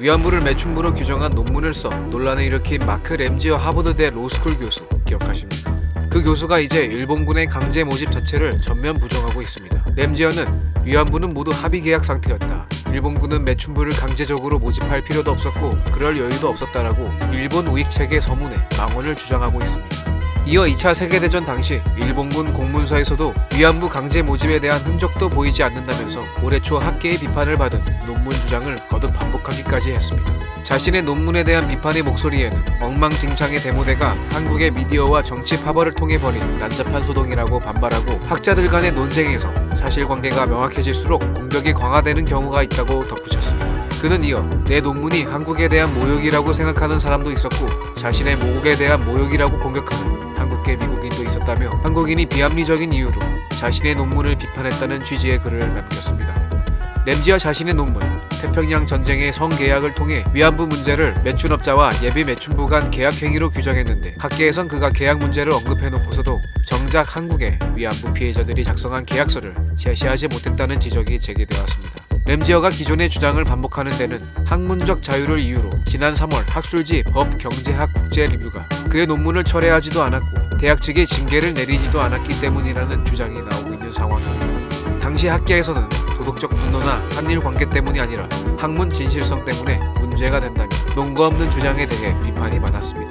위안부를 매춘부로 규정한 논문을 써 논란을 일으킨 마크 램지어 하버드대 로스쿨 교수 기억하십니까? 그 교수가 이제 일본군의 강제 모집 자체를 전면 부정하고 있습니다. 램지어는 위안부는 모두 합의 계약 상태였다. 일본군은 매춘부를 강제적으로 모집할 필요도 없었고 그럴 여유도 없었다라고 일본 우익 체계 서문에 망언을 주장하고 있습니다. 이어 2차 세계대전 당시 일본군 공문서에서도 위안부 강제 모집에 대한 흔적도 보이지 않는다면서 올해 초 학계의 비판을 받은 논문 주장을 거듭 반복하기까지 했습니다. 자신의 논문에 대한 비판의 목소리에는 엉망진창의 데모대가 한국의 미디어와 정치 파벌을 통해 벌인 난잡한 소동이라고 반발하고 학자들 간의 논쟁에서 사실관계가 명확해질수록 공격이 강화되는 경우가 있다고 덧붙였습니다. 그는 이어 내 논문이 한국에 대한 모욕이라고 생각하는 사람도 있었고 자신의 모국에 대한 모욕이라고 공격하는 한국계 미국인도 있었다며 한국인이 비합리적인 이유로 자신의 논문을 비판했다는 취지의 글을 남겼습니다. 램지어 자신의 논문 태평양 전쟁의 성계약을 통해 위안부 문제를 매춘업자와 예비 매춘부 간 계약 행위로 규정했는데 학계에선 그가 계약 문제를 언급해놓고서도 정작 한국의 위안부 피해자들이 작성한 계약서를 제시하지 못했다는 지적이 제기되었습니다. 램지어가 기존의 주장을 반복하는 데는 학문적 자유를 이유로 지난 3월 학술지 법경제학 국제리뷰가 그의 논문을 철회하지도 않았고 대학 측에 징계를 내리지도 않았기 때문이라는 주장이 나오고 있는 상황입니다. 당시 학계에서는 도덕적 분노나 한일 관계 때문이 아니라 학문 진실성 때문에 문제가 된다며 논거 없는 주장에 대해 비판이 많았습니다.